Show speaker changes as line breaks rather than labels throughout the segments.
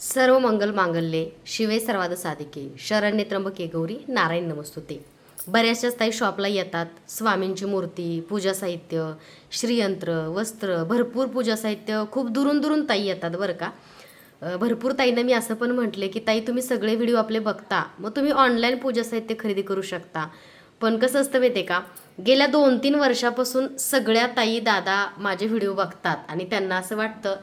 सर्व मंगल मांगल्ये शिवे सर्वाद साधिके शरण्य त्र्यंबके गौरी नारायण नमस्तुते. बऱ्याचशाच ताई शॉपला येतात. स्वामींची मूर्ती पूजा साहित्य श्रीयंत्र वस्त्र भरपूर पूजा साहित्य खूप दुरून दुरून ताई येतात बरं का. भरपूर ताईनं मी असं पण म्हटले की ताई तुम्ही सगळे व्हिडिओ आपले बघता. मग तुम्ही ऑनलाईन पूजा साहित्य खरेदी करू शकता. पण कसं असतं माहिती का गेल्या दोन तीन वर्षापासून सगळ्या ताई दादा माझे व्हिडिओ बघतात आणि त्यांना असं वाटतं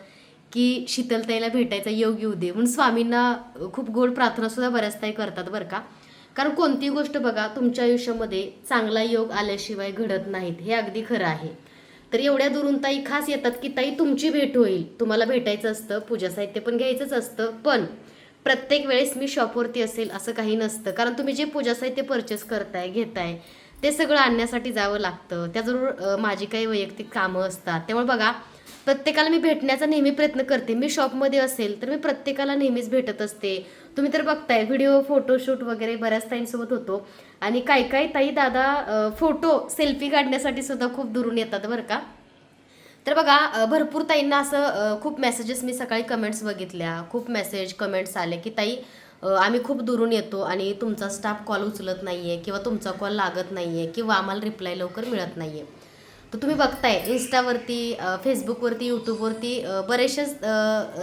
की शीतलताईला भेटायचा योग येऊ दे. म्हणून स्वामींना खूप गोड प्रार्थना सुद्धा बऱ्याच ताई करतात बरं का. कारण कोणती गोष्ट बघा तुमच्या आयुष्यामध्ये चांगला योग आल्याशिवाय घडत नाहीत. हे अगदी खरं आहे. तर एवढ्या दुरून ताई खास येतात की ताई तुमची भेट होईल. तुम्हाला भेटायचं असतं पूजा साहित्य पण घ्यायचंच असतं. पण प्रत्येक वेळेस मी शॉपवरती असेल असं काही नसतं. कारण तुम्ही जे पूजा साहित्य परचेस करताय घेताय ते सगळं आणण्यासाठी जावं लागतं. त्याजवळ माझी काही वैयक्तिक कामं असतात. त्यामुळे बघा प्रत्येकाला मी भेटण्याचा नेहमी प्रयत्न करते. मी शॉपमध्ये असेल तर मी प्रत्येकाला नेहमीच भेटत असते. तुम्ही तर बघताय व्हिडिओ फोटोशूट वगैरे बऱ्याच ताईंसोबत होतो. आणि काय काय ताई दादा फोटो सेल्फी काढण्यासाठी सुद्धा खूप दुरून येतात बरं का? तर बघा भरपूर ताईंना असं खूप मेसेजेस मी सकाळी कमेंट्स बघितल्या. खूप मेसेज कमेंट्स आले की ताई आम्ही खूप दुरून येतो आणि तुमचा स्टाफ कॉल उचलत नाही आहे किंवा तुमचा कॉल लागत नाही आहे किंवा आम्हाला रिप्लाय लवकर मिळत नाही आहे तर तुम्ही बघताय इन्स्टावरती फेसबुकवरती यूट्यूबवरती बरेचसेच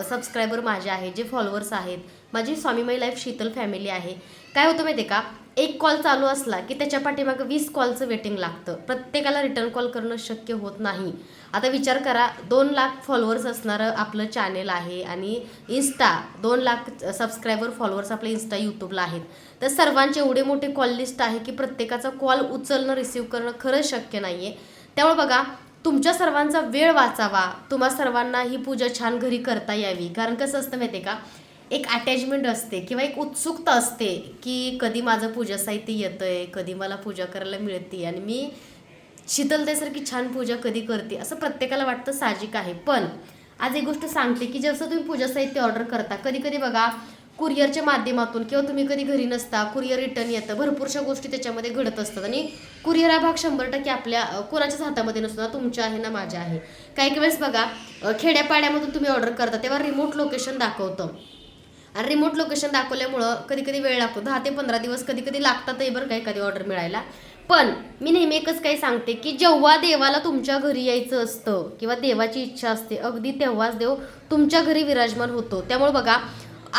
सबस्क्रायबर माझे आहेत जे फॉलोअर्स आहेत. माझी स्वामीमाई लाईफ शीतल फॅमिली आहे. काय होतं माहिती आहे का? एक कॉल चालू असला की त्याच्या पाठीमागं वीस कॉलचं वेटिंग लागतं. प्रत्येकाला रिटर्न कॉल करणं शक्य होत नाही. आता विचार करा दोन लाख फॉलोअर्स असणारं आपलं चॅनेल आहे आणि इन्स्टा दोन लाख सबस्क्रायबर फॉलोअर्स आपले इन्स्टा यूट्यूबला आहेत. तर सर्वांचे एवढे मोठे कॉल लिस्ट आहे की प्रत्येकाचा कॉल उचलणं रिसीव करणं खरंच शक्य नाही आहे त्यामुळे बघा तुमच्या सर्वांचा वेळ वाचावा. तुम्हा सर्वांना ही पूजा छान घरी करता यावी. कारण कसं असतं माहिती आहे का? एक अटॅचमेंट असते किंवा एक उत्सुकता असते की कधी माझं पूजा साहित्य येतं आहे कधी मला पूजा करायला मिळते आणि मी शीतलतेसारखी छान पूजा कधी करते असं प्रत्येकाला वाटतं साहजिक आहे. पण आज एक गोष्ट सांगते की जसं तुम्ही पूजा साहित्य ऑर्डर करता कधी कधी बघा कुरिअरच्या माध्यमातून किंवा तुम्ही कधी घरी नसता कुरिअर रिटर्न येतं भरपूरशा गोष्टी त्याच्यामध्ये घडत असतात. आणि कुरिअर हा भाग शंभर टक्के आपल्या कोणाच्याच हातामध्ये नसतो ना तुमच्या आहे ना माझ्या आहे. काही काही वेळेस बघा खेड्यापाड्यामधून तुम्ही ऑर्डर करता तेव्हा रिमोट लोकेशन दाखवतं. आणि रिमोट लोकेशन दाखवल्यामुळं कधी कधी वेळ लागतो. दहा ते पंधरा दिवस कधी कधी लागतातही बरं का एखादी ऑर्डर मिळायला. पण मी नेहमी एकच काही सांगते की जेव्हा देवाला तुमच्या घरी यायचं असतं किंवा देवाची इच्छा असते अगदी तेव्हाच देव तुमच्या घरी विराजमान होतो. त्यामुळे बघा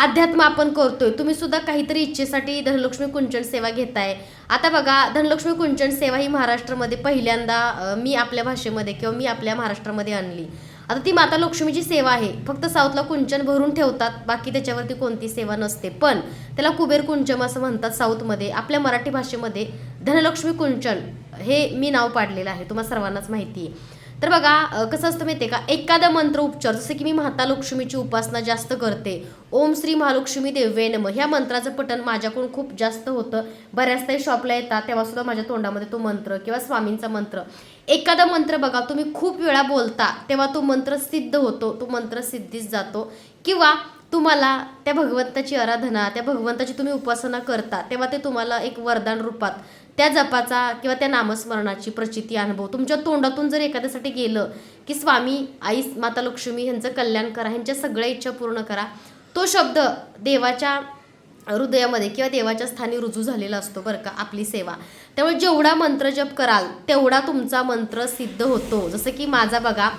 अध्यात्म आपण करतोय तुम्ही सुद्धा काहीतरी इच्छेसाठी धनलक्ष्मी कुंचन सेवा घेताय. आता बघा धनलक्ष्मी कुंचन सेवा ही महाराष्ट्रामध्ये पहिल्यांदा मी आपल्या भाषेमध्ये किंवा मी आपल्या महाराष्ट्रामध्ये आणली. आता ती माता लक्ष्मीची सेवा आहे. फक्त साऊथला कुंचन भरून ठेवतात बाकी त्याच्यावरती कोणती सेवा नसते. पण त्याला कुबेर कुंचम असं म्हणतात साऊथमध्ये. आपल्या मराठी भाषेमध्ये धनलक्ष्मी कुंचन हे मी नाव पाडलेलं आहे. तुम्हाला सर्वांनाच माहिती आहे. तर बघा कसं असतं माहिती आहे का? एखादा मंत्र उपचार जसं की मी माता लक्ष्मीची उपासना जास्त करते. ओम श्री महालक्ष्मी देवे नम. ह्या मंत्राचं पठण माझ्याकडून खूप जास्त होतं. बऱ्याच शॉपला येतात तेव्हा सुद्धा माझ्या तोंडामध्ये तो मंत्र किंवा स्वामींचा मंत्र. एखादा मंत्र बघा तुम्ही खूप वेळा बोलता तेव्हा तो मंत्र सिद्ध होतो तो मंत्र सिद्धीच जातो. किंवा तुम्हाला त्या भगवंताची आराधना त्या भगवंताची तुम्ही उपासना करता तेव्हा ते तुम्हाला एक वरदान रूपात त्या जपाचा किंवा त्या नामस्मरणाची प्रचिती अनुभव. तुमच्या तोंडातून जर एखाद्यासाठी गेलं की स्वामी आई माता लक्ष्मी ह्यांचं कल्याण करा ह्यांच्या सगळ्या इच्छा पूर्ण करा तो शब्द देवाच्या हृदयामध्ये किंवा देवाच्या स्थानी रुजू झालेला असतो बरं का आपली सेवा. त्यामुळे जेवढा मंत्र जप कराल तेवढा तुमचा मंत्र सिद्ध होतो. जसं की माझा बघा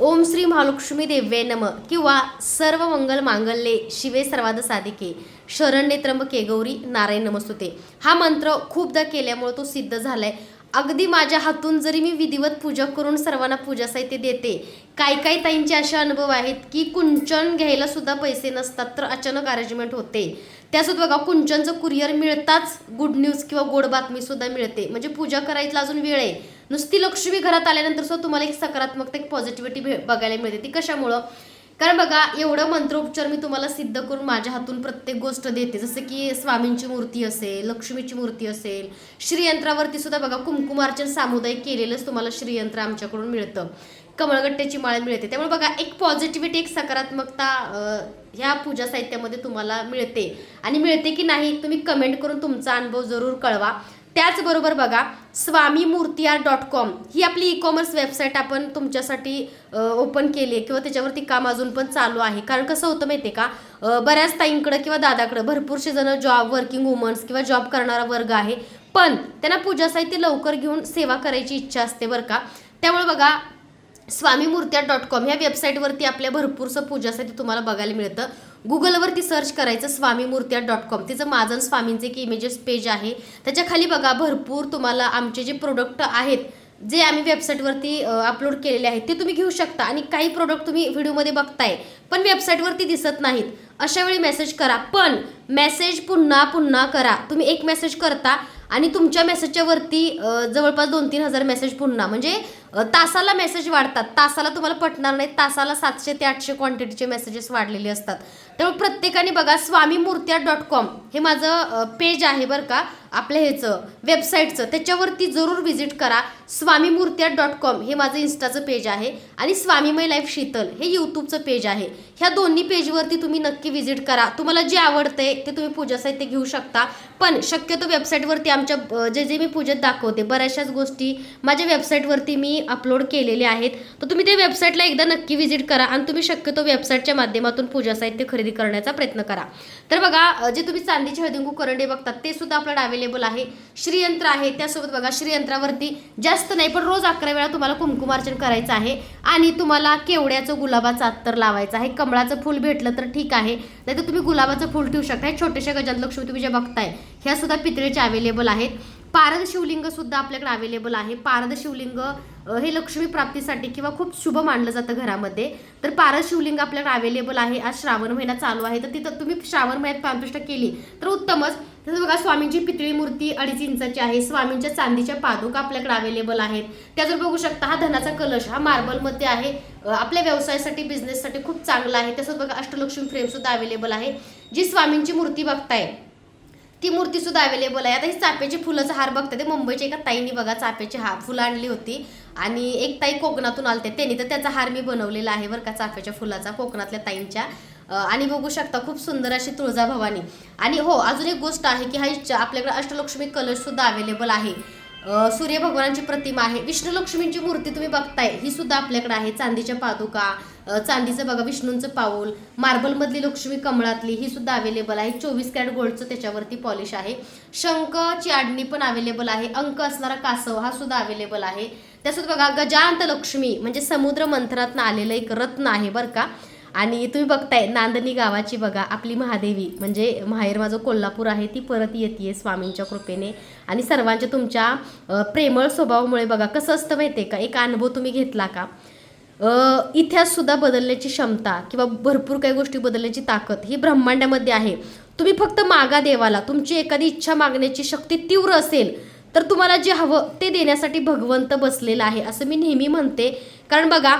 ओम श्री महालक्ष्मी देव्ये नम. किंवा सर्व मंगल मांगल्ये शिवे सर्वाद साधिके. शरण्ये त्र्यंबके गौरी नारायण नमस्तुते. हा मंत्र खूपदा केल्यामुळे तो सिद्ध झालाय. अगदी माझ्या हातून जरी मी विधिवत पूजा करून सर्वांना पूजा साहित्य देते काही काही ताईंचे असे अनुभव आहेत की कुंचन घ्यायला सुद्धा पैसे नसतात तर अचानक अरेंजमेंट होते. त्यासुद्धा बघा कुंचनचं कुरिअर मिळताच गुड न्यूज किंवा गोड बातमी सुद्धा मिळते. म्हणजे पूजा करायला अजून वेळ आहे. नुसती लक्ष्मी घरात आल्यानंतर सुद्धा तुम्हाला एक सकारात्मकता एक पॉझिटिव्हिटी बघायला मिळते. ती कशामुळं? कारण बघा एवढं मंत्रोपचार मी तुम्हाला सिद्ध करून माझ्या हातून प्रत्येक गोष्ट देते. जसं की स्वामींची मूर्ती असेल लक्ष्मीची मूर्ती असेल श्रीयंत्रावरती सुद्धा बघा कुंकुमार्चन सामुदायिक केलेलंच तुम्हाला श्रीयंत्र आमच्याकडून मिळतं. कमळगट्ट्याची माळ मिळते. त्यामुळे बघा एक पॉझिटिव्हिटी एक सकारात्मकता ह्या पूजा साहित्यामध्ये तुम्हाला मिळते. आणि मिळते की नाही तुम्ही कमेंट करून तुमचा अनुभव जरूर कळवा. त्याचबरोबर बघा स्वामी मूर्तियार डॉट कॉम ही आपली ई कॉमर्स वेबसाईट आपण तुमच्यासाठी ओपन केली आहे किंवा त्याच्यावरती काम अजून पण चालू आहे. कारण कसं होतं माहिती आहे का बऱ्याच ताईंकडं किंवा दादाकडं भरपूरसे जण जॉब वर्किंग वुमन्स किंवा जॉब करणारा वर्ग आहे. पण त्यांना पूजा साहित्य लवकर घेऊन सेवा करायची इच्छा असते बरं का. त्यामुळे बघा स्वामी मूर्त्या डॉट कॉम ह्या वेबसाईटवरती आपल्या भरपूरसं पूजासाठी तुम्हाला बघायला मिळतं. गुगलवरती सर्च करायचं स्वामी मूर्त्या डॉट कॉम तिचं माझं स्वामींचे एक इमेजेस पेज आहे. त्याच्याखाली बघा भरपूर तुम्हाला आमचे जे प्रोडक्ट आहेत जे आम्ही वेबसाईटवरती अपलोड केलेले आहेत ते तुम्ही घेऊ शकता. आणि काही प्रोडक्ट तुम्ही व्हिडिओमध्ये बघताय पण वेबसाईटवरती दिसत नाहीत. अशा वेळी मेसेज करा. पण मेसेज पुन्हा पुन्हा करा. तुम्ही एक मेसेज करता आणि तुमच्या मेसेजच्या वरती जवळपास दोन तीन हजार मेसेज पुन्हा. म्हणजे तासाला मेसेज वाढतात. तासाला तुम्हाला पटणार नाही. तासाला सातशे ते आठशे क्वांटिटीचे मेसेजेस वाढलेले असतात. त्यामुळे प्रत्येकाने बघा स्वामी मूर्त्या डॉट कॉम हे माझं पेज आहे बरं का. आपल्या ह्याचं वेबसाईटचं त्याच्यावरती जरूर व्हिजिट करा. स्वामी मूर्त्या डॉट कॉम हे माझं इन्स्टाचं पेज आहे. आणि स्वामीमय लाईफ शीतल हे यूट्यूबचं पेज आहे. ह्या दोन्ही पेजवरती तुम्ही नक्की व्हिजिट करा. तुम्हाला जे आवडतंय ते तुम्ही पूजा साहित्य घेऊ शकता. पण शक्यतो वेबसाईटवरती आमच्या जे जे मी पूजेत दाखवते बऱ्याचशाच गोष्टी माझ्या वेबसाईटवरती मी अपलोड केलेले आहेत तर तुम्ही ते वेबसाईटला एकदा नक्की व्हिजिट करा आणि तुम्ही शक्यतो वेबसाईटच्या माध्यमातून पूजा साहित्य खरेदी करण्याचा प्रयत्न करा. तर बघा जे तुम्ही चांदीचे हळदिंकू करंडे बघतात ते सुद्धा आपल्याला अवेलेबल आहे. श्रीयंत्र आहे त्यासोबत बघा श्रीयंत्रावरती जास्त नाही पण रोज अकरा वेळा तुम्हाला कुंकुमार्चन करायचं आहे आणि तुम्हाला केवड्याचं गुलाबाचं अत्तर लावायचं आहे. कमळाचं फूल भेटलं तर ठीक आहे नाही तर तुम्ही गुलाबाचं फूल ठेवू शकता हे गजानलक्ष्मी तुम्ही ज्या बघताय ह्या सुद्धा पितळेच्या अवेलेबल आहेत. पारद शिवलिंग सुद्धा आपल्याकडे अवेलेबल आहे. पारद शिवलिंग हे लक्ष्मी प्राप्तीसाठी किंवा खूप शुभ मानलं जातं घरामध्ये. तर पारद शिवलिंग आपल्याकडे अवेलेबल आहे. आज श्रावण महिना चालू आहे. तर तिथं तुम्ही श्रावण महिन्यात पांपृष्ट केली तर उत्तमच. तसं बघा स्वामींची पितळी मूर्ती अडीच इंचाची आहे. स्वामींच्या चांदीच्या पादुका आपल्याकडे अवेलेबल आहेत. त्याजवर बघू शकता हा धनाचा कलश हा मार्बलमध्ये आहे. आपल्या व्यवसायासाठी बिझनेससाठी खूप चांगला आहे. तसंच बघा अष्टलक्ष्मी फ्रेमसुद्धा अवेलेबल आहे. जी स्वामींची मूर्ती बघताय ती मूर्तीसुद्धा अवेलेबल आहे. आता ही चाफ्याची फुलाचा हार बघते ते मुंबईच्या एका ताईंनी बघा चाप्याची हा फुलं आणली होती. आणि एक ताई कोकणातून आलते. त्यांनी तर त्याचा हार मी बनवलेला आहे बरं का चाफ्याच्या फुलाचा कोकणातल्या ताईंच्या. आणि बघू शकता खूप सुंदर अशी तुळजाभवानी आणि हो अजून एक गोष्ट आहे की हा इच्छा आपल्याकडे अष्टलक्ष्मी कलशसुद्धा अवेलेबल आहे. सूर्य भगवानची प्रतिमा आहे. विष्णू लक्ष्मींची मूर्ती तुम्ही बघताय ही सुद्धा आपल्याकडे आहे. चांदीच्या पादुका चांदीचं बघा विष्णूंचं पाऊल मार्बलमधली लक्ष्मी कमळातली ही सुद्धा अवेलेबल आहे. चोवीस कॅरेट गोल्डचं त्याच्यावरती पॉलिश आहे. शंखची आडणी पण अवेलेबल आहे. अंक असणारा कासव हा सुद्धा अवेलेबल आहे. त्यासोबत बघा गजांत लक्ष्मी म्हणजे समुद्र मंथरातनं आलेलं एक रत्न आहे बरं का. आणि तुम्ही बघताय नांदणी गावाची बघा आपली महादेवी म्हणजे माहेर माझं कोल्हापूर आहे ती परत येते स्वामींच्या कृपेने. आणि सर्वांच्या तुमच्या प्रेमळ स्वभावामुळे बघा कसं असतं माहिती आहे का? एक अनुभव तुम्ही घेतला का? इतिहाससुद्धा बदलण्याची क्षमता किंवा भरपूर काही गोष्टी बदलण्याची ताकद ही ब्रह्मांडामध्ये आहे. तुम्ही फक्त मागा देवाला तुमची एखादी इच्छा मागण्याची शक्ती तीव्र असेल तर तुम्हाला जे हवं ते देण्यासाठी भगवंत बसलेला आहे असं मी नेहमी म्हणते. कारण बघा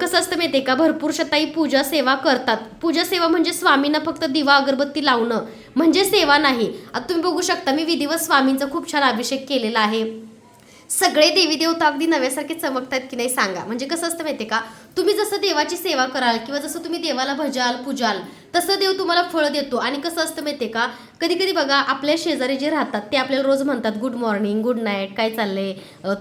कसं असतं माहिती आहे का भरपूर शताई पूजा सेवा करतात. पूजा सेवा म्हणजे स्वामींना फक्त दिवा अगरबत्ती लावणं. म्हणजे सेवा नाही. आता तुम्ही बघू शकता मी विधिवत स्वामींचा खूप छान अभिषेक केलेला आहे. सगळे देवी देवता अगदी नव्यासारखे चमकतात की नाही सांगा. म्हणजे कसं असतं माहिती का तुम्ही जसं देवाची सेवा कराल किंवा जसं तुम्ही देवाला भजाल पूजाल तसं देव तुम्हाला फळ देतो. आणि कसं असतं माहिती का? कधी कधी बघा आपल्या शेजारी जे राहतात ते आपल्याला रोज म्हणतात गुड मॉर्निंग गुड नाईट काय चाललंय?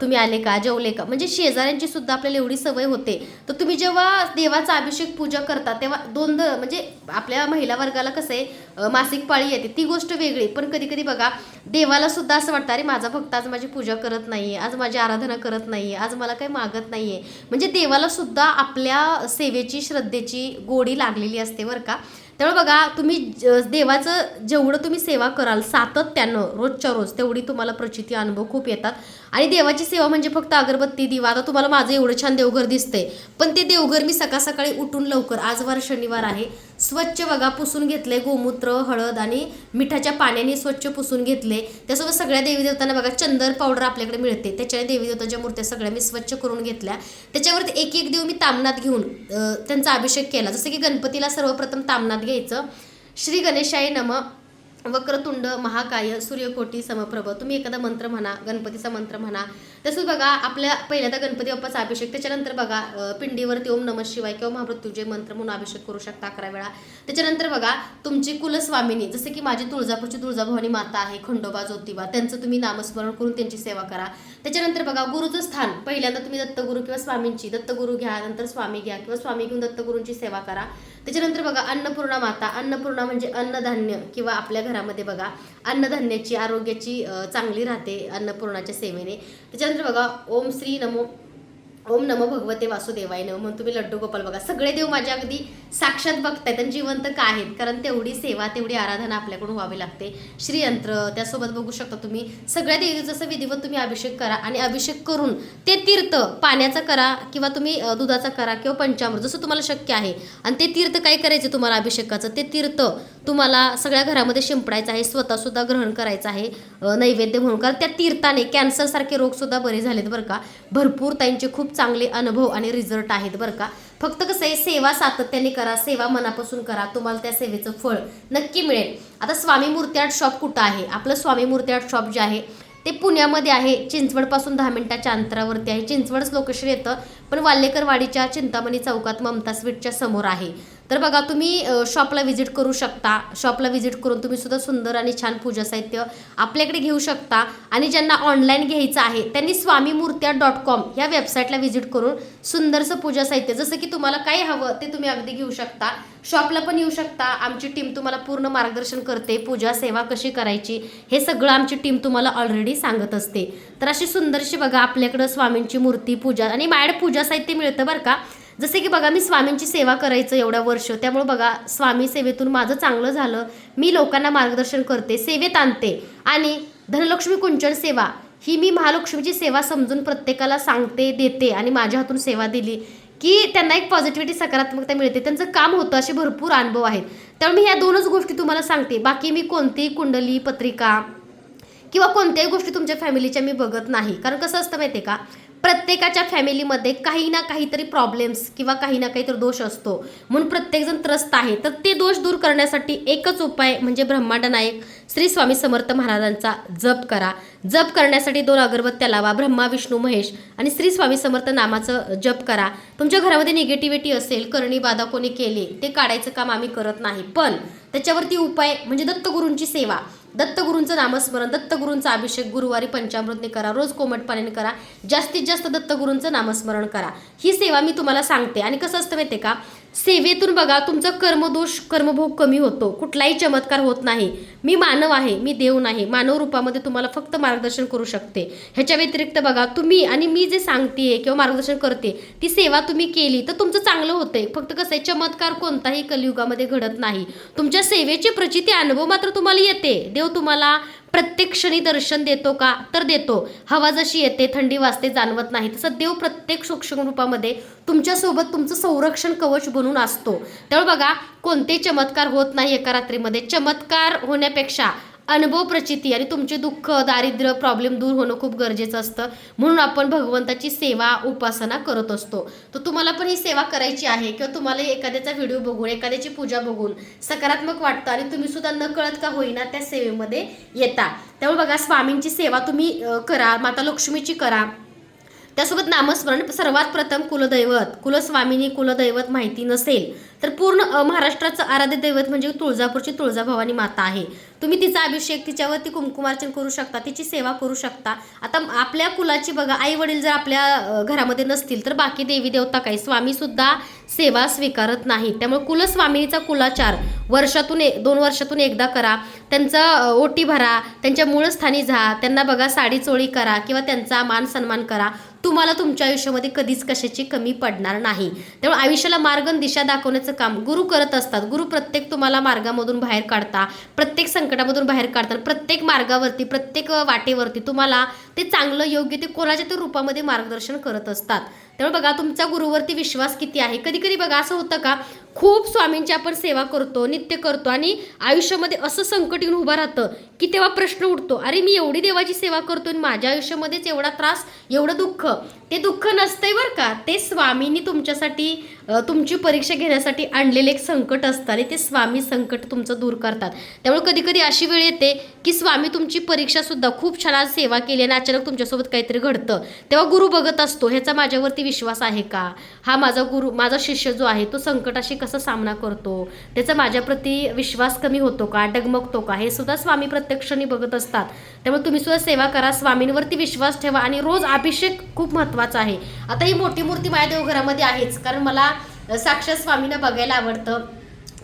तुम्ही आले का? जेवले का? म्हणजे शेजाऱ्यांची सुद्धा आपल्याला एवढी सवय होते. तर तुम्ही जेव्हा देवाचा अभिषेक पूजा करता तेव्हा दोन म्हणजे आपल्या महिला वर्गाला कसं आहे मासिक पाळी येते. ती गोष्ट वेगळी. पण कधी कधी बघा देवाला सुद्धा असं वाटतं अरे माझा भक्त आज माझी पूजा करत नाही आज माझी आराधना करत नाही आज मला काही मागत नाहीये. म्हणजे देवाला सुद्धा आपल्या सेवेची श्रद्धेची गोडी लागलेली असते बरं का. त्यामुळे बघा तुम्ही ज- देवाचं जेवढं तुम्ही सेवा कराल सातत्यानं रोजच्या रोज तेवढी तुम्हाला प्रचिती अनुभव खूप येतात. आणि देवाची सेवा म्हणजे फक्त अगरबत्ती दिवा आता तुम्हाला माझं एवढं छान देवघर दिसतंय. पण ते देवघर मी सकाळ सकाळी उठून लवकर आजवार शनिवार आहे. स्वच्छ बघा पुसून घेतले गोमूत्र हळद आणि मिठाच्या पाण्याने स्वच्छ पुसून घेतले. त्यासोबत सगळ्या देवी देवतांना बघा चंदर पावडर आपल्याकडे मिळते. त्याच्याने देवी देवतांच्या मूर्त्या सगळ्या मी स्वच्छ करून घेतल्या. त्याच्यावरती एक एक देव मी तामनात घेऊन त्यांचा अभिषेक केला. जसं की गणपतीला सर्वप्रथम तामनात घ्यायचं. श्री गणेशाय नम. वक्रतुंड महाकाय सूर्यकोटी समप्रभ. तुम्ही एखादा मंत्र म्हणा गणपतीचा मंत्र म्हणा तसंच बघा आपल्या पहिल्यांदा गणपती बाप्पाचा अभिषेक त्याच्यानंतर बघा पिंडीवरती ओम नमः शिवाय किंवा महामृत्युंजय मंत्र म्हणून अभिषेक करू शकता अकरा वेळा. त्याच्यानंतर बघा तुमची कुलस्वामिनी जसं की माझी तुळजापूरची तुळजाभवानी माता आहे खंडोबा ज्योतिबा त्यांचं तुम्ही नामस्मरण करून त्यांची सेवा करा. त्याच्यानंतर बघा गुरुचं स्थान पहिल्यांदा तुम्ही दत्तगुरू किंवा स्वामींची दत्तगुरू घ्या नंतर स्वामी घ्या किंवा स्वामी घेऊन दत्तगुरूंची सेवा करा. त्याच्यानंतर बघा अन्नपूर्णा माता अन्नपूर्णा म्हणजे अन्नधान्य किंवा आपल्या घरामध्ये बघा अन्नधान्याची आरोग्याची चांगली राहते अन्नपूर्णाच्या सेवेने. त्याच्यानंतर बघा ओम श्री नमो ओम नमो भगवते वासुदेवाय नम. म्हणून तुम्ही लड्डू गोपाल बघा. सगळे देव माझ्या अगदी साक्षात बघतायत आणि जिवंत का आहेत? कारण तेवढी सेवा तेवढी आराधना आपल्याकडून व्हावी लागते. श्रीयंत्र त्यासोबत बघू शकता तुम्ही. सगळ्या देवी जसं विधिवत तुम्ही अभिषेक करा आणि अभिषेक करून ते तीर्थ पाण्याचा करा किंवा तुम्ही दुधाचा करा किंवा पंचामृत जसं तुम्हाला शक्य आहे. आणि ते तीर्थ काय करायचे तुम्हाला अभिषेकाचं? ते तीर्थ तुम्हाला सगळ्या घरामध्ये शिंपडायचं आहे स्वतःसुद्धा ग्रहण करायचं आहे नैवेद्य म्हणून. कारण त्या तीर्थाने कॅन्सरसारखे रोगसुद्धा बरे झालेत बरं का. भरपूर त्यांचे खूप चांगले अनुभव आणि रिझल्ट आहेत बरं का. फक्त कसं आहे सेवा सातत्याने करा सेवा मनापासून करा तुम्हाला त्या सेवेचं फळ नक्की मिळेल. आता स्वामी मूर्ती आर्ट शॉप कुठं आहे? आपलं स्वामी मूर्ती आर्ट शॉप जे आहे ते पुण्यामध्ये आहे चिंचवडपासून दहा मिनिटाच्या अंतरावरती आहे. चिंचवडच लोकेशन येतं पण वाल्लेकरवाडीच्या चिंतामणी चौकात ममता स्वीटच्या समोर आहे. तर बघा तुम्ही शॉपला व्हिजिट करू शकता. शॉपला व्हिजिट करून तुम्ही सुद्धा सुंदर आणि छान पूजा साहित्य आपल्याकडे घेऊ शकता. आणि ज्यांना ऑनलाईन घ्यायचं आहे त्यांनी स्वामी मूर्त्या डॉट कॉम या वेबसाईटला व्हिजिट करून सुंदरसं पूजा साहित्य जसं की तुम्हाला काय हवं ते तुम्ही अगदी घेऊ शकता. शॉपला पण येऊ शकता. आमची टीम तुम्हाला पूर्ण मार्गदर्शन करते पूजा सेवा कशी करायची हे सगळं आमची टीम तुम्हाला ऑलरेडी सांगत असते. तर अशी सुंदरशी बघा आपल्याकडं स्वामींची मूर्ती पूजा आणि माझ्याकडे पूजा साहित्य मिळतं बरं का. जसे की बघा मी स्वामींची सेवा करायचं एवढ्या वर्ष त्यामुळे बघा स्वामी सेवेतून माझं चांगलं झालं. मी लोकांना मार्गदर्शन करते सेवेत आणते. आणि धनलक्ष्मी कुंचन सेवा ही मी महालक्ष्मीची सेवा समजून प्रत्येकाला सांगते देते आणि माझ्या हातून सेवा दिली की त्यांना एक पॉझिटिव्हिटी सकारात्मकता मिळते. त्यांचं काम होतं असे भरपूर अनुभव आहेत. त्यामुळे मी ह्या दोनच गोष्टी तुम्हाला सांगते. बाकी मी कोणतीही कुंडली पत्रिका किंवा कोणत्याही गोष्टी तुमच्या फॅमिलीच्या मी बघत नाही. कारण कसं असतं माहिती आहे का? प्रत्येकाच्या फॅमिलीमध्ये काही ना काहीतरी प्रॉब्लेम्स किंवा काही ना काहीतरी दोष असतो. म्हणून प्रत्येकजण त्रस्त आहे. तर ते दोष दूर करण्यासाठी एकच उपाय म्हणजे ब्रह्मांड नायक श्री स्वामी समर्थ महाराजांचा जप करा. जप करण्यासाठी दोन अगरबत्त्या लावा ब्रह्मा विष्णू महेश आणि श्री स्वामी समर्थ नामाचं जप करा. तुमच्या घरामध्ये निगेटिव्हिटी असेल करणी बाधा कोणी केली ते काढायचं काम आम्ही करत नाही. पण त्याच्यावरती उपाय म्हणजे दत्तगुरूंची सेवा. दत्तगुरूंचं नामस्मरण दत्तगुरूंचा अभिषेक गुरुवारी पंचामृतने करा रोज कोमट पाण्याने करा जास्तीत जास्त दत्तगुरूंचं नामस्मरण करा. ही सेवा मी तुम्हाला सांगते. आणि कसं असतं माहिती आहे का? सेवेतून बघा तुमचा कर्मदोष कर्मभोग कमी होतो. कुठलाही चमत्कार होत नाही. मी मानव आहे मी देव नाही. मानव रूपामध्ये तुम्हाला फक्त मार्गदर्शन करू शकते. ह्याच्या व्यतिरिक्त बघा तुम्ही आणि मी जे सांगते किंवा मार्गदर्शन करते ती सेवा तुम्ही केली तर तुमचं चांगलं होतंय. फक्त कसं आहे चमत्कार कोणताही कलियुगामध्ये घडत नाही. तुमच्या सेवेची प्रचिती अनुभव मात्र तुम्हाला येते. देव तुम्हाला प्रत्येक क्षणी दर्शन देतो का? तर देतो. हवा जशी येते थंडी वाजते जाणवत नाही. तसं देव प्रत्येक सूक्ष्म रूपामध्ये तुमच्यासोबत तुमचं संरक्षण कवच बनून असतो. त्यामुळे बघा कोणतेही चमत्कार होत नाही एका रात्रीमध्ये. चमत्कार होण्यापेक्षा अनुभव प्रचिती आणि तुमचे दुःख दारिद्र्य प्रॉब्लेम दूर होणं खूप गरजेचं असतं. म्हणून आपण भगवंताची सेवा उपासना करत असतो. तर तुम्हाला पण ही सेवा करायची आहे किंवा तुम्हाला एखाद्याचा व्हिडिओ बघून एखाद्याची पूजा बघून सकारात्मक वाटतं आणि तुम्ही सुद्धा न कळत का होईना त्या सेवेमध्ये येता. त्यामुळे बघा स्वामींची सेवा तुम्ही करा माता लक्ष्मीची करा. त्यासोबत नामस्मरण सर्वात प्रथम कुलदैवत कुलस्वामिनी कुलदैवत माहिती नसेल तर पूर्ण महाराष्ट्राचं आराध्य दैवत म्हणजे तुळजापूरची तुळजाभवानी माता आहे. तुम्ही तिचा अभिषेक तिच्यावरती कुंकुमार्चन करू शकता तिची सेवा करू शकता. आता आपल्या कुलाची बघा आई वडील जर आपल्या घरामध्ये नसतील तर बाकी देवी देवता काही स्वामीसुद्धा सेवा स्वीकारत नाही त्यामुळे कुलस्वामिनीचा कुलाचार वर्षातून ए- दोन वर्षातून एकदा करा. त्यांचा ओटी भरा त्यांच्या मूळस्थानी जा त्यांना बघा साडी चोळी करा किंवा त्यांचा मान सन्मान करा. तुम्हाला तुमच्या आयुष्यामध्ये कधीच कशाची कमी पडणार नाही. त्यामुळे आयुष्याला मार्ग दिशा दाखवण्याचं काम गुरु करत असतात. गुरु प्रत्येक तुम्हाला मार्गामधून बाहेर काढता प्रत्येक संकटामधून बाहेर काढतात प्रत्येक मार्गावरती प्रत्येक वाटेवरती तुम्हाला ते चांगलं योग्य ते कोणाच्या तरी रूपामध्ये मार्गदर्शन करत असतात. त्यामुळे बघा तुमचा गुरुवरती विश्वास किती आहे? कधी कधी बघा असं होतं का खूप स्वामींची आपण सेवा करतो नित्य करतो आणि आयुष्यामध्ये असं संकट येऊन उभं राहतं की तेव्हा प्रश्न उठतो अरे मी एवढी देवाची सेवा करतो आणि माझ्या आयुष्यामध्येच एवढा त्रास एवढं दुःख ते दुःख नसतंय बरं का. ते स्वामींनी तुमच्यासाठी तुमची परीक्षा घेण्यासाठी आणलेले एक संकट असतं आणि ते स्वामी संकट तुमचं दूर करतात. त्यामुळे कधी कधी अशी वेळ येते की स्वामी तुमची परीक्षा सुद्धा खूप छान सेवा केली आणि अचानक तुमच्यासोबत काहीतरी घडतं. तेव्हा गुरु बघत असतो ह्याचा माझ्यावरती विश्वास आहे का? हा माझा गुरु माझा शिष्य जो आहे तो संकटाशी कसा सामना करतो? त्याचा माझ्याप्रती विश्वास कमी होतो का? डगमगतो का? हे सुद्धा स्वामी प्रत्यक्षाने बघत असतात. त्यामुळे तुम्ही सुद्धा सेवा करा स्वामींवरती विश्वास ठेवा आणि रोज अभिषेक खूप महत्त्वाचं आहे. आता ही मोठी मूर्ती माझ्या देवघरामध्ये आहेच. कारण मला साक्षात स्वामींना बघायला आवडतं.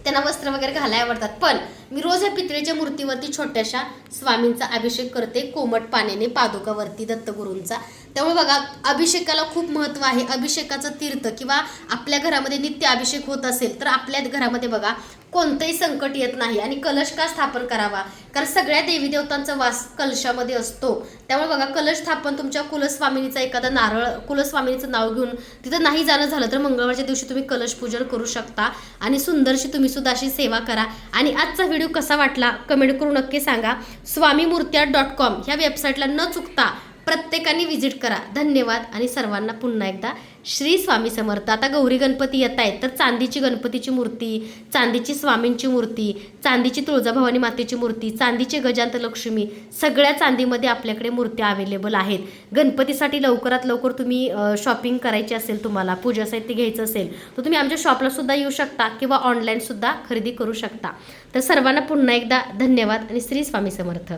त्यांना वस्त्र वगैरे घालायला आवडतात. पण मी रोज या पितळेच्या मूर्तीवरती छोट्याशा स्वामींचा अभिषेक करते. कोमट पाण्याने पादुकावरती दत्तगुरूंचा. त्यामुळे बघा अभिषेकाला खूप महत्त्व आहे. अभिषेकाचं तीर्थ किंवा आपल्या घरामध्ये नित्य अभिषेक होत असेल तर आपल्या घरामध्ये बघा कोणतंही संकट येत नाही आणि कलश का स्थापन करावा? कारण सगळ्या देवी देवतांचा वास कलशामध्ये असतो. त्यामुळे बघा कलश स्थापन तुमच्या कुलस्वामिनीचा एखादा नारळ कुलस्वामिनीचं नाव घेऊन तिथं नाही जाणं झालं तर मंगळवारच्या दिवशी तुम्ही कलश पूजन करू शकता आणि सुंदरशी तुम्ही सुद्धा अशी सेवा करा. आणि आजचा व्हिडिओ कसा वाटला कमेंट करून नक्की सांगा. स्वामी मूर्त्या डॉट कॉम ह्या वेबसाईटला न चुकता प्रत्येकाने व्हिजिट करा. धन्यवाद. आणि सर्वांना पुन्हा एकदा श्री स्वामी समर्थ. आता गौरी गणपती येत आहेत. तर चांदीची गणपतीची मूर्ती चांदीची स्वामींची मूर्ती चांदीची तुळजाभवानी मातेची मूर्ती चांदीची गजांत लक्ष्मी सगळ्या चांदीमध्ये आपल्याकडे मूर्त्या अवेलेबल आहेत. गणपतीसाठी लवकरात लवकर तुम्ही शॉपिंग करायची असेल तुम्हाला पूजा साहित्य घ्यायचं असेल तर तुम्ही आमच्या शॉपला सुद्धा येऊ शकता किंवा ऑनलाईनसुद्धा खरेदी करू शकता. तर सर्वांना पुन्हा एकदा धन्यवाद आणि श्री स्वामी समर्थ.